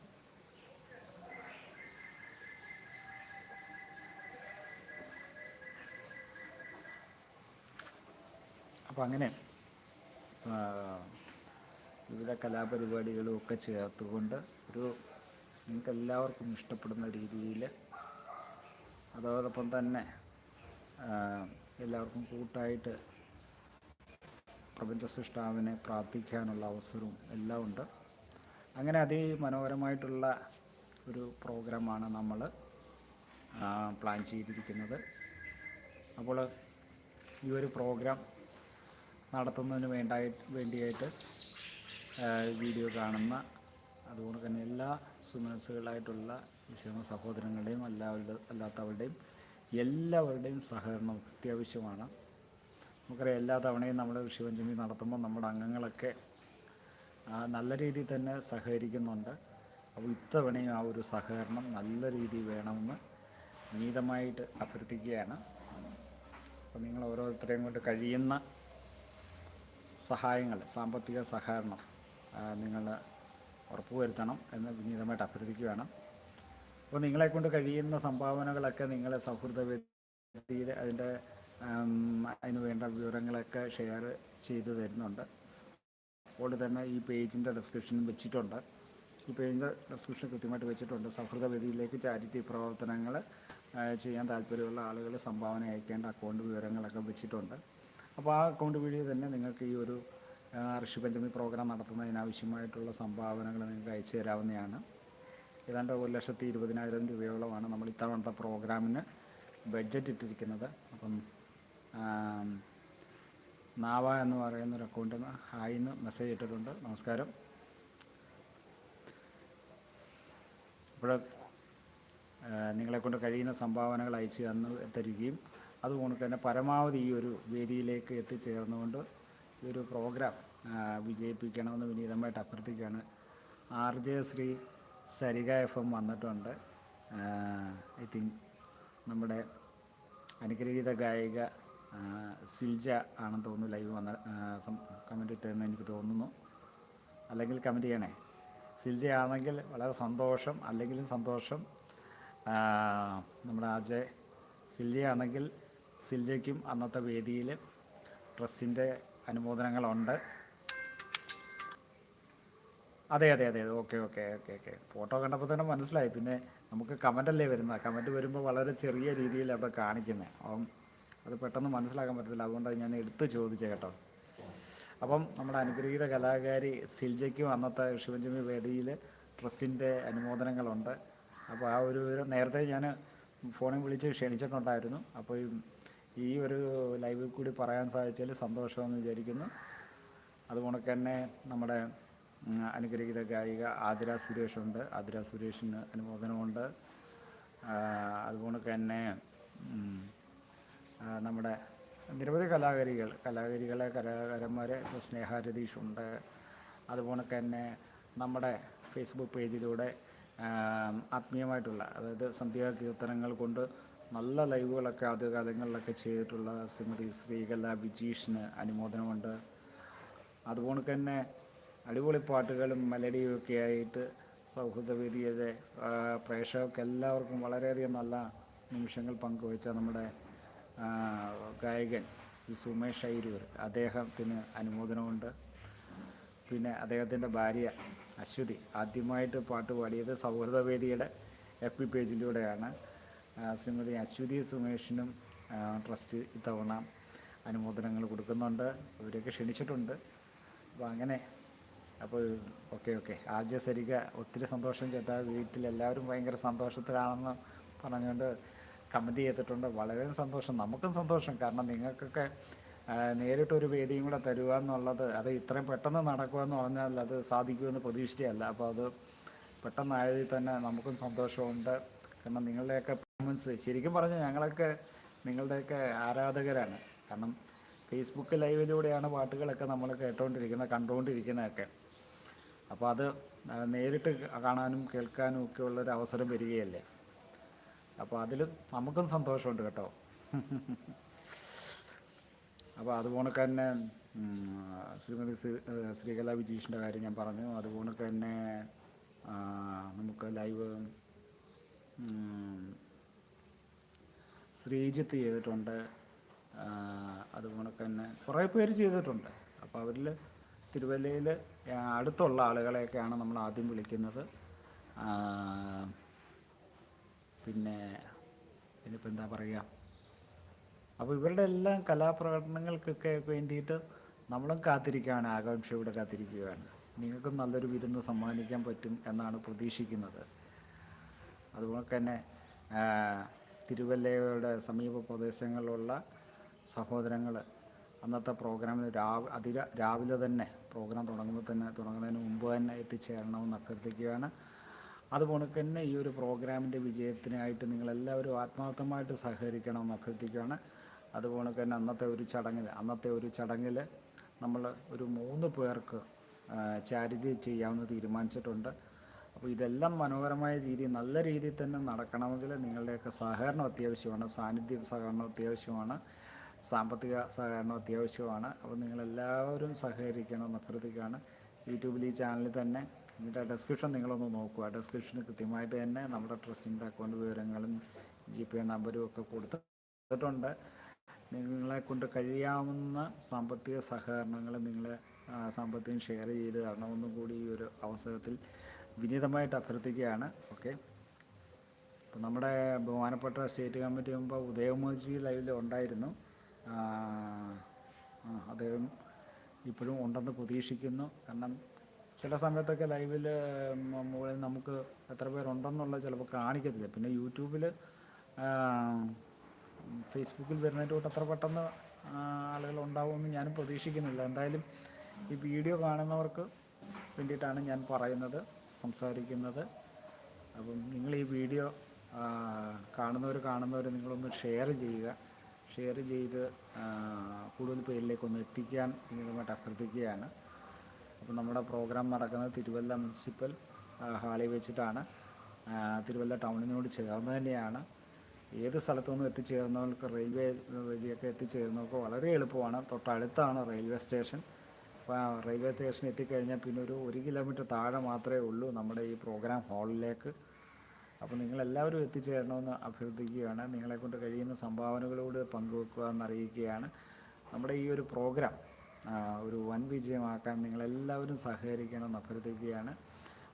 അപ്പോൾ അങ്ങനെ വിവിധ കലാപരിപാടികളും ഒക്കെ ചേർത്തുകൊണ്ട് ഒരു നിങ്ങൾക്ക് എല്ലാവർക്കും ഇഷ്ടപ്പെടുന്ന രീതിയിൽ അതോടൊപ്പം തന്നെ എല്ലാവർക്കും കൂട്ടായിട്ട് പ്രപഞ്ച സൃഷ്ടാവിനെ പ്രാർത്ഥിക്കാനുള്ള അവസരവും എല്ലാം ഉണ്ട്. അങ്ങനെ അതിമനോഹരമായിട്ടുള്ള ഒരു പ്രോഗ്രാമാണ് നമ്മൾ പ്ലാൻ ചെയ്തിരിക്കുന്നത്. അപ്പോൾ ഈ ഒരു പ്രോഗ്രാം നടത്തുന്നതിന് വേണ്ടായി വേണ്ടിയായിട്ട് വീഡിയോ കാണുന്ന അതുകൊണ്ട് തന്നെ എല്ലാ സുമനസ്സുകളായിട്ടുള്ള വിശ്വമ സഹോദരങ്ങളുടെയും എല്ലാവരുടെ അല്ലാത്തവരുടെയും എല്ലാവരുടെയും സഹകരണം അത്യാവശ്യമാണ്. നമുക്കറിയാം എല്ലാ തവണയും നമ്മൾ ശിവഞ്ചമി നടത്തുമ്പോൾ നമ്മുടെ അംഗങ്ങളൊക്കെ നല്ല രീതിയിൽ തന്നെ സഹകരിക്കുന്നുണ്ട്. അപ്പോൾ ഇത്തവണയും ആ ഒരു സഹകരണം നല്ല രീതിയിൽ വേണമെന്ന് വിനീതമായിട്ട് അഭ്യർത്ഥിക്കുകയാണ്. അപ്പോൾ നിങ്ങൾ ഓരോരുത്തരെയും കൊണ്ട് കഴിയുന്ന സഹായങ്ങൾ സാമ്പത്തിക സഹകരണം നിങ്ങൾ ഉറപ്പുവരുത്തണം എന്ന് വിനീതമായിട്ട് അഭ്യർത്ഥിക്കുകയാണ്. അപ്പോൾ നിങ്ങളെ കൊണ്ട് കഴിയുന്ന സംഭാവനകളൊക്കെ നിങ്ങളെ സൗഹൃദ വ്യക്തിയിൽ അതിന്റെ അതിന് വേണ്ട വിവരങ്ങളൊക്കെ ഷെയർ ചെയ്തു തരുന്നുണ്ട്. അപ്പോൾ തന്നെ ഈ പേജിന്റെ ഡെസ്ക്രിപ്ഷനും വെച്ചിട്ടുണ്ട്. ഈ പേജിന്റെ ഡെസ്ക്രിപ്ഷൻ കൃത്യമായിട്ട് വെച്ചിട്ടുണ്ട്. സൗഹൃദ വേദിയിലേക്ക് ചാരിറ്റി പ്രവർത്തനങ്ങൾ ചെയ്യാൻ താല്പര്യമുള്ള ആളുകൾ സംഭാവന അയക്കേണ്ട അക്കൗണ്ട് വിവരങ്ങളൊക്കെ വെച്ചിട്ടുണ്ട്. അപ്പോൾ ആ അക്കൗണ്ട് വഴി തന്നെ നിങ്ങൾക്ക് ഈ ഒരു ഋഷി പഞ്ചമി പ്രോഗ്രാം നടത്തുന്നതിനാവശ്യമായിട്ടുള്ള സംഭാവനകൾ നിങ്ങൾക്ക് അയച്ചു തരാവുന്നതാണ്. ഏതാണ്ട് ഒരു ലക്ഷത്തി ഇരുപതിനായിരം രൂപയോളമാണ് നമ്മൾ ഇത്തവണത്തെ പ്രോഗ്രാമിന് ബഡ്ജറ്റ് ഇട്ടിരിക്കുന്നത്. അപ്പം നാവ എന്ന് പറയുന്ന ഒരു അക്കൗണ്ടിൽ നിന്ന് ഹായ് എന്ന് മെസ്സേജ് ഇട്ടിട്ടുണ്ട്. നമസ്കാരം. ഇപ്പോൾ നിങ്ങളെക്കൊണ്ട് കഴിയുന്ന സംഭാവനകൾ അയച്ചു തന്ന് തരികയും അതുകൊണ്ട് തന്നെ പരമാവധി ഈ ഒരു വേദിയിലേക്ക് എത്തിച്ചേർന്നുകൊണ്ട് ഈ ഒരു പ്രോഗ്രാം വിജയിപ്പിക്കണമെന്ന് വിനീതമായിട്ട് അഭ്യർത്ഥിക്കുകയാണ്. R J Shri Sarika F M വന്നിട്ടുണ്ട്. ഐ തിങ്ക് നമ്മുടെ അനുഗ്രഹീത ഗായിക സിൽജ ആണെന്ന് തോന്നുന്നു ലൈവ് വന്ന കമന്റ് ഇട്ടതെന്ന് എനിക്ക് തോന്നുന്നു. അല്ലെങ്കിൽ കമന്റ് ചെയ്യണേ? സിൽജ ആണെങ്കിൽ വളരെ സന്തോഷം അല്ലെങ്കിലും സന്തോഷം. നമ്മുടെ ആജയ് സിൽജയാണെങ്കിൽ സിൽജയ്ക്കും അന്നത്തെ വേദിയിൽ ട്രസ്റ്റിന്റെ അനുമോദനങ്ങളുണ്ട്. അതെ അതെ അതെ okay okay okay okay. Photo കണ്ടപ്പോൾ തന്നെ മനസ്സിലായി. പിന്നെ നമുക്ക് കമന്റല്ലേ വരുന്നത്? കമന്റ് വരുമ്പോൾ വളരെ ചെറിയ രീതിയിൽ അവിടെ കാണിക്കുന്നത് അപ്പം അത് പെട്ടെന്ന് മനസ്സിലാക്കാൻ പറ്റത്തില്ല. അതുകൊണ്ട് ഞാൻ എടുത്ത് ചോദിച്ചത് കേട്ടോ. അപ്പം നമ്മുടെ അനുഗ്രഹീത കലാകാരി സിൽജയ്ക്കും അന്നത്തെ ശിവജമി വേദിയിൽ ട്രസ്റ്റിന്റെ അനുമോദനങ്ങളുണ്ട്. അപ്പോൾ ആ ഒരു നേരത്തെ ഞാൻ ഫോണിൽ വിളിച്ച് ക്ഷണിച്ചിട്ടുണ്ടായിരുന്നു. അപ്പോൾ ഈ- ഈ ഒരു ലൈവിൽ കൂടി പറയാൻ സാധിച്ചാൽ സന്തോഷമെന്ന് വിചാരിക്കുന്നു. അതുകൊണ്ട് തന്നെ നമ്മുടെ അനുഗ്രഹീത ഗായിക ആതിര സുരേഷുണ്ട്. ആതിര സുരേഷിന് അനുമോദനമുണ്ട്. അതുകൊണ്ട് തന്നെ നമ്മുടെ നിരവധി കലാകാരികൾ കലാകാരികളെ കലാകാരന്മാരെ ഇപ്പോൾ സ്നേഹ രതീഷുണ്ട് അതുപോലെ തന്നെ നമ്മുടെ ഫേസ്ബുക്ക് പേജിലൂടെ ആത്മീയമായിട്ടുള്ള അതായത് സന്ധ്യാ കീർത്തനങ്ങൾ കൊണ്ട് നല്ല ലൈവുകളൊക്കെ ആദ്യകാലങ്ങളിലൊക്കെ ചെയ്തിട്ടുള്ള ശ്രീമതി ശ്രീകല വിജീഷിന് അനുമോദനമുണ്ട്. അതുപോലെ തന്നെ അടിപൊളി പാട്ടുകളും മെലഡിയും ഒക്കെ ആയിട്ട് സൗഹൃദവേദിയുടെ പ്രേക്ഷകർക്ക് എല്ലാവർക്കും വളരെയധികം നല്ല നിമിഷങ്ങൾ പങ്കുവച്ച നമ്മുടെ ഗായകൻ ശ്രീ സുമേഷ് അയിരൂർ അദ്ദേഹത്തിന് അനുമോദനമുണ്ട്. പിന്നെ അദ്ദേഹത്തിന്റെ ഭാര്യ അശ്വതി ആദ്യമായിട്ട് പാട്ട് പാടിയത് സൗഹൃദവേദിയുടെ എഫ് പി പേജിലൂടെയാണ്. ശ്രീമതി അശ്വതി സുമേഷിനും ട്രസ്റ്റ് ഇത്തവണ അനുമോദനങ്ങൾ കൊടുക്കുന്നുണ്ട്. അവരെയൊക്കെ ക്ഷണിച്ചിട്ടുണ്ട്. അപ്പോൾ അങ്ങനെ. അപ്പോൾ ഓക്കെ ഓക്കെ. ആദ്യ സരിക ഒത്തിരി സന്തോഷം ചേട്ടാ. വീട്ടിലെല്ലാവരും ഭയങ്കര സന്തോഷത്തിലാണെന്ന് പറഞ്ഞുകൊണ്ട് കമന്റ് ചെയ്തിട്ടുണ്ട്. വളരെ സന്തോഷം. നമുക്കും സന്തോഷം. കാരണം നിങ്ങൾക്കൊക്കെ നേരിട്ടൊരു വേദിയും കൂടെ തരുക എന്നുള്ളത് അത് ഇത്രയും പെട്ടെന്ന് നടക്കുക എന്ന് പറഞ്ഞാൽ അത് സാധിക്കുമെന്ന് പ്രതീക്ഷിച്ചതല്ല. അപ്പോൾ അത് പെട്ടെന്നായതിൽ തന്നെ നമുക്കും സന്തോഷമുണ്ട്. കാരണം നിങ്ങളുടെയൊക്കെ പെർഫോമൻസ് ശരിക്കും പറഞ്ഞാൽ ഞങ്ങളൊക്കെ നിങ്ങളുടെയൊക്കെ ആരാധകരാണ്. കാരണം ഫേസ്ബുക്ക് ലൈവിലൂടെയാണ് പാട്ടുകളൊക്കെ നമ്മൾ കേട്ടുകൊണ്ടിരിക്കുന്നത് കണ്ടുകൊണ്ടിരിക്കുന്നതൊക്കെ. അപ്പോൾ അത് നേരിട്ട് കാണാനും കേൾക്കാനും ഒക്കെ ഉള്ളൊരു അവസരം വരികയല്ലേ. അപ്പോൾ അതിൽ നമുക്കും സന്തോഷമുണ്ട് കേട്ടോ. അപ്പോൾ അതുപോലെ തന്നെ ശ്രീമതി ശ്രീകലാ വിജീഷിന്റെ കാര്യം ഞാൻ പറഞ്ഞു. അതുപോലെ തന്നെ നമുക്ക് ലൈവ് ശ്രീജിത്ത് ചെയ്തിട്ടുണ്ട്. അതുപോലെ തന്നെ കുറേ പേര് ചെയ്തിട്ടുണ്ട്. അപ്പോൾ അവരിൽ തിരുവല്ലയിൽ അടുത്തുള്ള ആളുകളെയൊക്കെയാണ് നമ്മൾ ആദ്യം വിളിക്കുന്നത്. പിന്നെ ഇനിയിപ്പോൾ എന്താ പറയുക അപ്പോൾ ഇവരുടെ എല്ലാം കലാപ്രകടനങ്ങൾക്കൊക്കെ വേണ്ടിയിട്ട് നമ്മളും കാത്തിരിക്കുകയാണ് ആകാംക്ഷയോടെ കാത്തിരിക്കുകയാണ്. നിങ്ങൾക്കും നല്ലൊരു വിരുന്ന് സമ്മാനിക്കാൻ പറ്റും എന്നാണ് പ്രതീക്ഷിക്കുന്നത്. അതുപോലെ തന്നെ തിരുവല്ലയുടെ സമീപ പ്രദേശങ്ങളിലുള്ള സഹോദരങ്ങൾ അന്നത്തെ പ്രോഗ്രാമിൽ രാവ് അധിക രാവിലെ തന്നെ പ്രോഗ്രാം തുടങ്ങുമ്പോൾ തന്നെ തുടങ്ങുന്നതിന് മുമ്പ് തന്നെ എത്തിച്ചേരണമെന്ന് അഭ്യർത്ഥിക്കുകയാണ്. അതുപോലെ തന്നെ ഈ ഒരു പ്രോഗ്രാമിന്റെ വിജയത്തിനായിട്ട് നിങ്ങളെല്ലാവരും ആത്മാർത്ഥമായിട്ട് സഹകരിക്കണമെന്ന് അഭ്യർത്ഥിക്കുകയാണ്. അതുപോലെ തന്നെ അന്നത്തെ ഒരു ചടങ്ങിൽ അന്നത്തെ ഒരു ചടങ്ങിൽ നമ്മൾ ഒരു മൂന്ന് പേർക്ക് ചാരിറ്റി ചെയ്യാമെന്ന് തീരുമാനിച്ചിട്ടുണ്ട്. അപ്പോൾ ഇതെല്ലാം മനോഹരമായ രീതിയിൽ നല്ല രീതിയിൽ തന്നെ നടക്കണമെങ്കിൽ നിങ്ങളുടെയൊക്കെ സഹകരണം അത്യാവശ്യമാണ്. സാന്നിധ്യ സഹകരണം അത്യാവശ്യമാണ്. സാമ്പത്തിക സഹകരണം അത്യാവശ്യമാണ്. അപ്പോൾ നിങ്ങളെല്ലാവരും സഹകരിക്കണം അഭ്യർത്ഥിക്കുകയാണ്. യൂട്യൂബിൽ ഈ ചാനലിൽ തന്നെ ഇതിന്റെ ഡെസ്ക്രിപ്ഷൻ നിങ്ങളൊന്ന് നോക്കുക. ഡെസ്ക്രിപ്ഷൻ കൃത്യമായിട്ട് തന്നെ നമ്മുടെ ട്രസ്റ്റിന്റെ അക്കൗണ്ട് വിവരങ്ങളും ജി പേ നമ്പരും ഒക്കെ കൊടുത്തിട്ടുണ്ട്. നിങ്ങളെ കൊണ്ട് കഴിയാവുന്ന സാമ്പത്തിക സഹകരണങ്ങൾ നിങ്ങളെ സാമ്പത്തികം ഷെയർ ചെയ്ത് തരണമെന്നും കൂടി ഈ ഒരു അവസരത്തിൽ വിനീതമായിട്ട് അഭ്യർത്ഥിക്കുകയാണ് ഓക്കെ. ഇപ്പോൾ നമ്മുടെ ബഹുമാനപ്പെട്ട സ്റ്റേറ്റ് കമ്മിറ്റി മുമ്പ് ഉദയമോജി ലൈവിൽ ഉണ്ടായിരുന്നു. അദ്ദേഹം ഇപ്പോഴും ഉണ്ടെന്ന് പ്രതീക്ഷിക്കുന്നു. കാരണം ചില സമയത്തൊക്കെ ലൈവിൽ മുകളിൽ നമുക്ക് എത്ര പേരുണ്ടെന്നുള്ള ചിലപ്പോൾ കാണിക്കത്തില്ല. പിന്നെ യൂട്യൂബിൽ ഫേസ്ബുക്കിൽ വരുന്നതിന്റെ കൂട്ട് അത്ര പെട്ടെന്ന് ആളുകൾ ഉണ്ടാവുമെന്ന് ഞാനും പ്രതീക്ഷിക്കുന്നില്ല. എന്തായാലും ഈ വീഡിയോ കാണുന്നവർക്ക് വേണ്ടിയിട്ടാണ് ഞാൻ പറയുന്നത്. സംസാരിക്കുന്നത്. അപ്പം നിങ്ങൾ ഈ വീഡിയോ കാണുന്നവർ കാണുന്നവർ നിങ്ങളൊന്ന് ഷെയർ ചെയ്യുക. ഷെയർ ചെയ്ത് കൂടുതൽ പേരിലേക്ക് ഒന്ന് എത്തിക്കാൻ നിങ്ങളുമായിട്ട് അഭ്യർത്ഥിക്കുകയാണ്. അപ്പം നമ്മുടെ പ്രോഗ്രാം നടക്കുന്നത് തിരുവല്ല മുനിസിപ്പൽ ഹാളിൽ വെച്ചിട്ടാണ്. തിരുവല്ല ടൗണിനോട് ചേർന്ന് തന്നെയാണ്. ഏത് സ്ഥലത്തുനിന്നും എത്തിച്ചേരുന്നവർക്ക് റെയിൽവേ വഴിയൊക്കെ എത്തിച്ചേരുന്നവർക്ക് വളരെ എളുപ്പമാണ്. തൊട്ടടുത്താണ് റെയിൽവേ സ്റ്റേഷൻ. അപ്പോൾ റെയിൽവേ സ്റ്റേഷൻ എത്തിക്കഴിഞ്ഞാൽ പിന്നെ ഒരു ഒരു കിലോമീറ്റർ താഴെ മാത്രമേ ഉള്ളൂ നമ്മുടെ ഈ പ്രോഗ്രാം ഹാളിലേക്ക്. അപ്പോൾ നിങ്ങളെല്ലാവരും എത്തിച്ചേരണമെന്ന് അഭ്യർത്ഥിക്കുകയാണ്. നിങ്ങളെക്കൊണ്ട് കഴിയുന്ന സംഭാവനകളോട് പങ്കുവെക്കുക എന്നറിയിക്കുകയാണ്. നമ്മുടെ ഈ ഒരു പ്രോഗ്രാം ഒരു വൻ വിജയമാക്കാൻ നിങ്ങളെല്ലാവരും സഹകരിക്കണമെന്ന് അഭ്യർത്ഥിക്കുകയാണ്.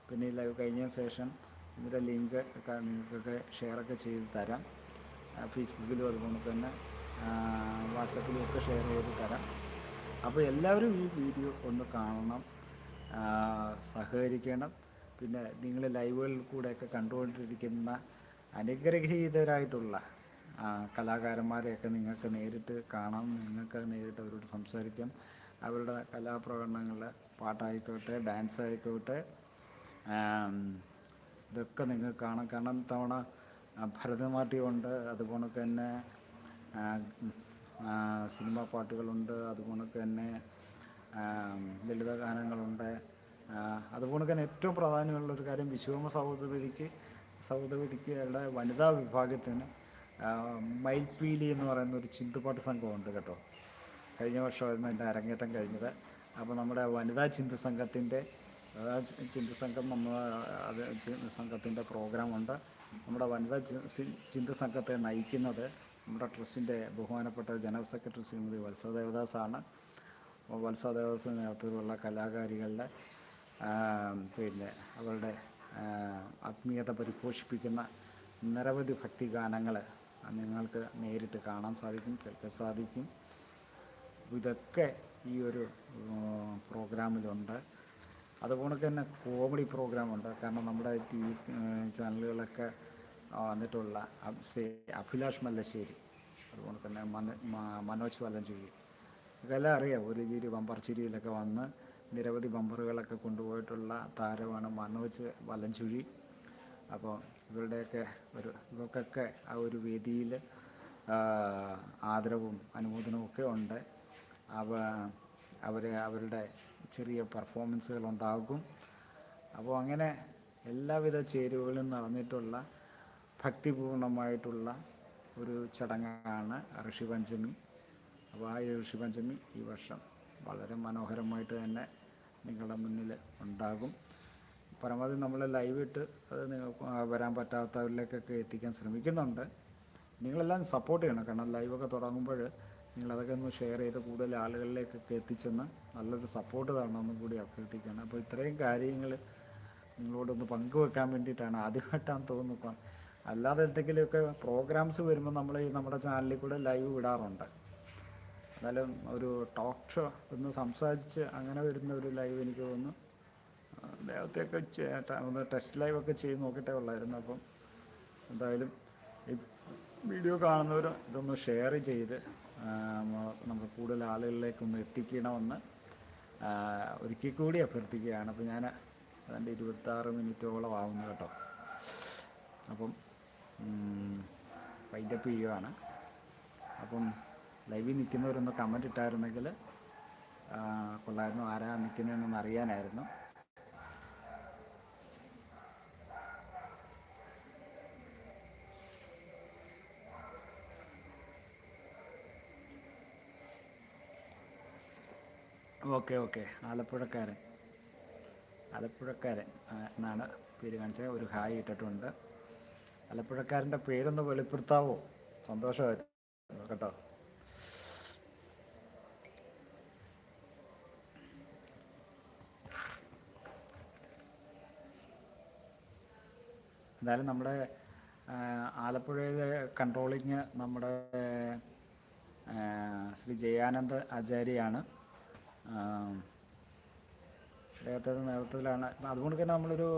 പിന്നെ ഈ ലൈവ് കഴിഞ്ഞ ശേഷം ഇതിന്റെ ലിങ്ക് ഒക്കെ നിങ്ങൾക്കൊക്കെ ഷെയറൊക്കെ ചെയ്ത് തരാം. ഫേസ്ബുക്കിലും അതുപോലെ തന്നെ വാട്സപ്പിലും ഒക്കെ ഷെയർ ചെയ്ത് തരാം. അപ്പോൾ എല്ലാവരും ഈ വീഡിയോ ഒന്ന് കാണണം സഹകരിക്കണം. പിന്നെ നിങ്ങൾ ലൈവുകളിൽ കൂടെയൊക്കെ കണ്ടുകൊണ്ടിരിക്കുന്ന അനുഗ്രഹീതരായിട്ടുള്ള കലാകാരന്മാരെയൊക്കെ നിങ്ങൾക്ക് നേരിട്ട് കാണാം നിങ്ങൾക്ക് നേരിട്ട് അവരോട് സംസാരിക്കാം. അവരുടെ കലാപ്രകടനങ്ങൾ പാട്ടായിക്കോട്ടെ ഡാൻസ് ആയിക്കോട്ടെ ഇതൊക്കെ നിങ്ങൾക്ക് കാണാം. കാരണം തവണ ഭരതനാട്യമുണ്ട് അതുപോലെ തന്നെ സിനിമാ പാട്ടുകളുണ്ട് അതുപോലെ തന്നെ ലളിത ഗാനങ്ങളുണ്ട് അതുപോലെ തന്നെ ഏറ്റവും പ്രാധാന്യമുള്ള ഒരു കാര്യം വിശ്വകർമ്മ സഹോദരിക്ക് സഹോദരിക്കുടെ വനിതാ വിഭാഗത്തിന് മൈൽപീലി എന്ന് പറയുന്ന ഒരു ചിന്തുപാട്ട് സംഘമുണ്ട് കേട്ടോ. കഴിഞ്ഞ വർഷമായിരുന്നു എന്റെ അരങ്ങേറ്റം കഴിഞ്ഞത്. അപ്പോൾ നമ്മുടെ വനിതാ ചിന്ത സംഘത്തിന്റെ ചിന്തു സംഘം നമ്മൾ അത് സംഘത്തിന്റെ പ്രോഗ്രാമുണ്ട്. നമ്മുടെ വനിതാ ചിന്ത സംഘത്തെ നയിക്കുന്നത് നമ്മുടെ ട്രസ്റ്റിന്റെ ബഹുമാനപ്പെട്ട ജനറൽ സെക്രട്ടറി ശ്രീമതി വത്സവദേവദാസാണ് അപ്പോൾ വത്സ ദേവദാസ് നേതൃത്വത്തിലുള്ള കലാകാരികളുടെ പിന്നെ അവരുടെ ആത്മീയത പരിപോഷിപ്പിക്കുന്ന നിരവധി ഭക്തിഗാനങ്ങൾ നിങ്ങൾക്ക് നേരിട്ട് കാണാൻ സാധിക്കും കേൾക്കാൻ സാധിക്കും. ഇതൊക്കെ ഈ ഒരു പ്രോഗ്രാമിലുണ്ട്. അതുപോലെ തന്നെ കോമഡി പ്രോഗ്രാമുണ്ട്. കാരണം നമ്മുടെ ടി വി ചാനലുകളൊക്കെ വന്നിട്ടുള്ള അഭിലാഷ് മല്ലശ്ശേരി അതുപോലെ തന്നെ മനോജ് വല്ലഞ്ചുരി ഇതെല്ലാം അറിയാം. ഒരു ചിരി ബമ്പർ ചിരിയിലൊക്കെ വന്ന് നിരവധി ബമ്പറുകളൊക്കെ കൊണ്ടുപോയിട്ടുള്ള താരമാണ് മനോജ് വലഞ്ചുഴി. അപ്പോൾ ഇവരുടെയൊക്കെ ഒരു ഇവർക്കൊക്കെ ആ ഒരു വേദിയിൽ ആദരവും അനുമോദനവും ഒക്കെ ഉണ്ട്. അവ അവരെ അവരുടെ ചെറിയ പെർഫോമൻസുകൾ ഉണ്ടാകും. അപ്പോൾ അങ്ങനെ എല്ലാവിധ ചേരുവകളും നടന്നിട്ടുള്ള ഭക്തിപൂർണമായിട്ടുള്ള ഒരു ചടങ്ങാണ് ഋഷിപഞ്ചമി അപ്പോൾ ആ ഋഷിപഞ്ചമി ഈ വർഷം വളരെ മനോഹരമായിട്ട് തന്നെ നിങ്ങളുടെ മുന്നിൽ ഉണ്ടാകും. പരമാവധി നമ്മൾ ലൈവ് ഇട്ട് അത് നിങ്ങൾക്ക് വരാൻ പറ്റാത്തവരിലേക്കൊക്കെ എത്തിക്കാൻ ശ്രമിക്കുന്നുണ്ട്. നിങ്ങളെല്ലാം സപ്പോർട്ട് ചെയ്യണം. കാരണം ലൈവൊക്കെ തുടങ്ങുമ്പോൾ നിങ്ങളതൊക്കെ ഒന്ന് ഷെയർ ചെയ്ത് കൂടുതൽ ആളുകളിലേക്കൊക്കെ എത്തിച്ചെന്ന് നല്ലൊരു സപ്പോർട്ട് തരണമെന്നും കൂടി അഭ്യർത്ഥിക്കുകയാണ്. അപ്പോൾ ഇത്രയും കാര്യങ്ങൾ നിങ്ങളോടൊന്ന് പങ്കുവെക്കാൻ വേണ്ടിയിട്ടാണ് ആദ്യമായിട്ടാണ് തോന്നുന്നു. അല്ലാതെ എന്തെങ്കിലുമൊക്കെ പ്രോഗ്രാംസ് വരുമ്പോൾ നമ്മൾ ഈ നമ്മുടെ ചാനലിൽ കൂടെ ലൈവ് വിടാറുണ്ട്. എന്നാലും ഒരു ടോക്ക് ഷോ ഒന്ന് സംസാരിച്ച് അങ്ങനെ വരുന്ന ഒരു ലൈവ് എനിക്ക് തോന്നുന്നു. ട- ഒന്ന് ടെസ്റ്റ് ലൈവൊക്കെ ചെയ്ത് നോക്കിയിട്ടേ ഉള്ളായിരുന്നു. അപ്പം എന്തായാലും ഈ വീഡിയോ കാണുന്നവർ ഇതൊന്ന് ഷെയർ ചെയ്ത് നമുക്ക് കൂടുതൽ ആളുകളിലേക്കൊന്ന് എത്തിക്കണമെന്ന് ഒരിക്കൽ കൂടി അഭ്യർത്ഥിക്കുകയാണ്. അപ്പോൾ ഞാൻ അതിന്റെ ഇരുപത്താറ് മിനിറ്റോളം ആവുന്നു കേട്ടോ. അപ്പം വൈൻഡപ്പ് ചെയ്യുവാണ് അപ്പം ലൈവിൽ നിൽക്കുന്നവരൊന്ന് കമന്റ് ഇട്ടായിരുന്നെങ്കിൽ കൊള്ളായിരുന്നു. ആരാ നിൽക്കുന്നതെന്നൊന്ന് അറിയാനായിരുന്നു. Okay okay. ആലപ്പുഴക്കാരൻ. ആലപ്പുഴക്കാരൻ എന്നാണ് പേര് കാണിച്ചത്. ഒരു ഹായ് ഇട്ടിട്ടുണ്ട്. ആലപ്പുഴക്കാരന്റെ പേരൊന്ന് വെളിപ്പെടുത്താവോ? സന്തോഷമായിരുന്നു കേട്ടോ. എന്തായാലും നമ്മുടെ ആലപ്പുഴയിലെ കൺട്രോളിങ് നമ്മുടെ ശ്രീ ജയാനന്ദ ആചാര്യയാണ്. അദ്ദേഹത്തിന്റെ നേതൃത്വത്തിലാണ്. അതുകൊണ്ട് തന്നെ നമ്മളൊരു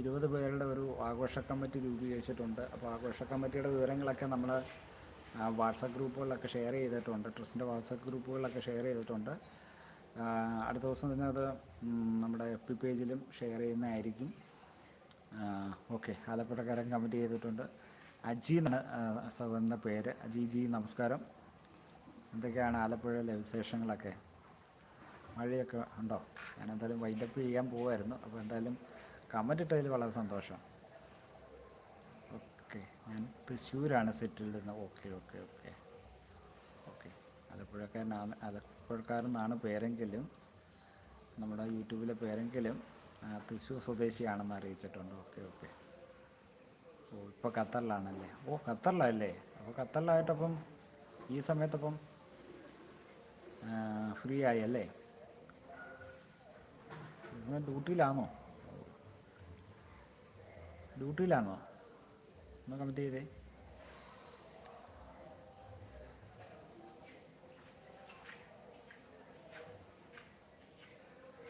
ഇരുപത് പേരുടെ ഒരു ആഘോഷ കമ്മിറ്റി രൂപീകരിച്ചിട്ടുണ്ട്. അപ്പോൾ ആഘോഷ കമ്മിറ്റിയുടെ വിവരങ്ങളൊക്കെ നമ്മൾ വാട്സപ്പ് ഗ്രൂപ്പുകളിലൊക്കെ ഷെയർ ചെയ്തിട്ടുണ്ട്. ട്രസ്റ്റിന്റെ വാട്സപ്പ് ഗ്രൂപ്പുകളിലൊക്കെ ഷെയർ ചെയ്തിട്ടുണ്ട്. അടുത്ത ദിവസം തന്നെ അത് നമ്മുടെ എഫ് പി പേജിലും ഷെയർ ചെയ്യുന്നതായിരിക്കും. ഓക്കെ. ആലപ്പുഴക്കാരൻ കമന്റ് ചെയ്തിട്ടുണ്ട്. അജി എന്നാണ് സഹോദരന്റെ പേര്. അജി ജി നമസ്കാരം. എന്തൊക്കെയാണ് ആലപ്പുഴയിലെ വിശേഷങ്ങളൊക്കെ? മഴയൊക്കെ ഉണ്ടോ? ഞാൻ എന്തായാലും വൈൻഡപ്പ് ചെയ്യാൻ പോവായിരുന്നു. അപ്പോൾ എന്തായാലും കമന്റ് ഇട്ടതിൽ വളരെ സന്തോഷം. ഓക്കെ ഞാൻ തൃശ്ശൂരാണ് സെറ്റിൽ നിന്ന് ഓക്കെ ഓക്കെ ഓക്കെ ഓക്കെ ആലപ്പുഴക്കാരനാണ് ആലപ്പുഴക്കാരെന്നാണ് പേരെങ്കിലും നമ്മുടെ യൂട്യൂബിലെ പേരെങ്കിലും തൃശ്ശൂർ സ്വദേശിയാണെന്ന് അറിയിച്ചിട്ടുണ്ട്. ഓക്കെ ഓക്കെ ഓ ഇപ്പോൾ ഖത്തറിലാണല്ലേ? ഓ ഖത്തറിലല്ലേ? അപ്പോൾ ഖത്തറിലായിട്ടപ്പം ഈ സമയത്തപ്പം ഫ്രീ ആയി അല്ലേ? ഡ്യൂട്ടിയിലാണോ ഡ്യൂട്ടിയിലാണോ? ഒന്ന് കമന്റ് ചെയ്തേ.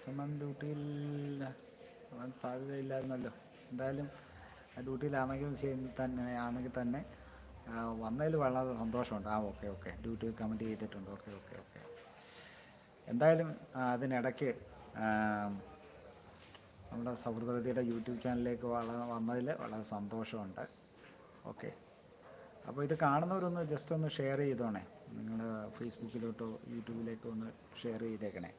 സമയം ഡ്യൂട്ടിയിൽ ആവാൻ സാധ്യതയില്ലായിരുന്നല്ലോ. എന്തായാലും ഡ്യൂട്ടിയിലാണെങ്കിൽ തന്നെ ആണെങ്കിൽ തന്നെ വന്നതിൽ വളരെ സന്തോഷമുണ്ട്. ആ ഓക്കെ ഓക്കെ. ഡ്യൂട്ടി കമന്റ് ചെയ്തിട്ടുണ്ട്. Okay okay okay. എന്തായാലും അതിനിടയ്ക്ക് നമ്മുടെ സൗഹൃദവതിയുടെ യൂട്യൂബ് ചാനലിലേക്ക് വന്നതിൽ വളരെ സന്തോഷമുണ്ട്. ഓക്കെ. അപ്പോൾ ഇത് കാണുന്നവരൊന്ന് ജസ്റ്റ് ഒന്ന് ഷെയർ ചെയ്തോണേ. നിങ്ങൾ ഫേസ്ബുക്കിലോട്ടോ യൂട്യൂബിലേക്കോ ഒന്ന് ഷെയർ ചെയ്തേക്കണേ.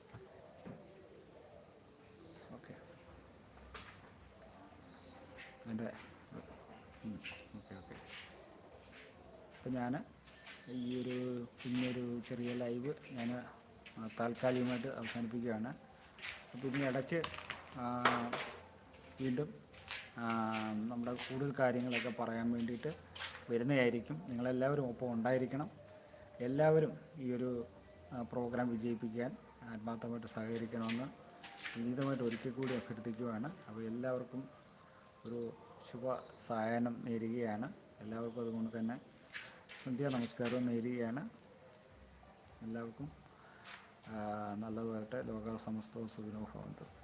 ഓക്കെ. എന്റെ ഓക്കെ ഓക്കെ. അപ്പം ഞാൻ ഈ ഒരു പിന്നൊരു ചെറിയ ലൈവ് ഞാൻ താൽക്കാലികമായിട്ട് അവസാനിപ്പിക്കുകയാണ്. അപ്പോൾ ഇനി ഇടയ്ക്ക് വീണ്ടും നമ്മുടെ കൂടുതൽ കാര്യങ്ങളൊക്കെ പറയാൻ വേണ്ടിയിട്ട് വരുന്നതായിരിക്കും. നിങ്ങളെല്ലാവരും ഒപ്പം ഉണ്ടായിരിക്കണം. എല്ലാവരും ഈ ഒരു പ്രോഗ്രാം വിജയിപ്പിക്കാൻ ആത്മാർത്ഥമായിട്ട് സഹകരിക്കണമെന്ന് വിനീതമായിട്ട് ഒരിക്കൽ കൂടി അഭ്യർത്ഥിക്കുകയാണ് അപ്പോൾ എല്ലാവർക്കും ഒരു ശുഭ സായനം നേരുകയാണ്. എല്ലാവർക്കും അതുകൊണ്ട് തന്നെ സന്ധ്യ നമസ്കാരവും നേരുകയാണ്. എല്ലാവർക്കും നല്ലതുമായിട്ട് ലോക സമസ്തവും സുഖിനോ ഭവന്തു